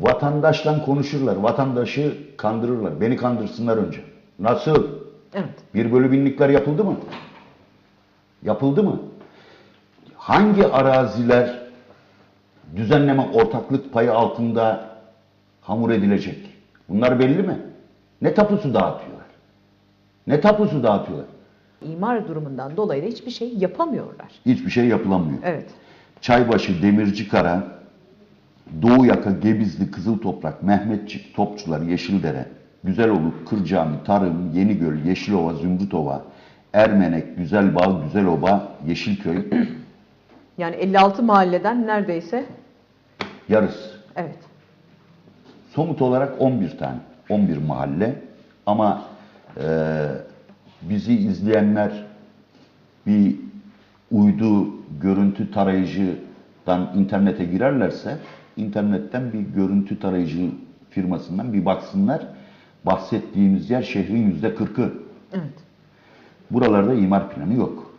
vatandaşla konuşurlar. Vatandaşı kandırırlar. Beni kandırsınlar önce. Nasıl? Evet. Bir bölü binlikler yapıldı mı? Yapıldı mı? Hangi araziler düzenleme ortaklık payı altında hamur edilecek? Bunlar belli mi? Ne tapusu dağıtıyorlar? Ne tapusu dağıtıyorlar? İmar durumundan dolayı da hiçbir şey yapamıyorlar. Hiçbir şey yapılamıyor. Evet. Çaybaşı, Demircikara, Doğu Yaka, Gebizli, Kızıl Toprak, Mehmetçik, Topçular, Yeşildere, Güzeloluk, Kırcami, Tarım, Yenigöl, Yeşilova, Zümrütova, Ermenek, Güzelbağ, Güzeloba, Yeşilköy Yani 56 mahalleden neredeyse yarısı. evet. Somut olarak 11 tane, 11 mahalle ama e, bizi izleyenler bir uydu görüntü tarayıcıdan internete girerlerse internetten bir görüntü tarayıcı firmasından bir baksınlar. Bahsettiğimiz yer şehrin yüzde kırkı. Evet. Buralarda imar planı yok.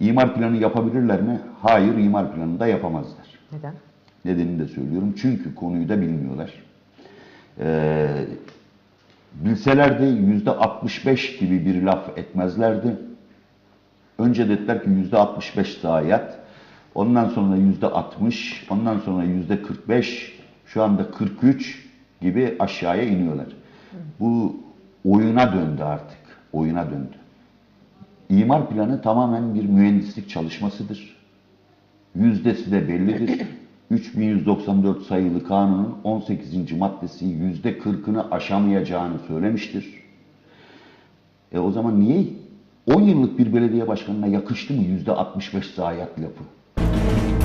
İmar planı yapabilirler mi? Hayır, imar planını da yapamazlar. Neden? Nedenini de söylüyorum. Çünkü konuyu da bilmiyorlar. Ee, bilselerdi yüzde 65 gibi bir laf etmezlerdi. Önce dediler ki yüzde 65 zayiat. Ondan sonra yüzde 60, ondan sonra yüzde 45, şu anda 43 gibi aşağıya iniyorlar. Bu oyuna döndü artık. Oyuna döndü. İmar planı tamamen bir mühendislik çalışmasıdır. Yüzdesi de bellidir. 3194 sayılı kanunun 18. maddesi yüzde 40'ını aşamayacağını söylemiştir. E o zaman niye 10 yıllık bir belediye başkanına yakıştı mı yüzde 65 zayiat lafı? Thank you.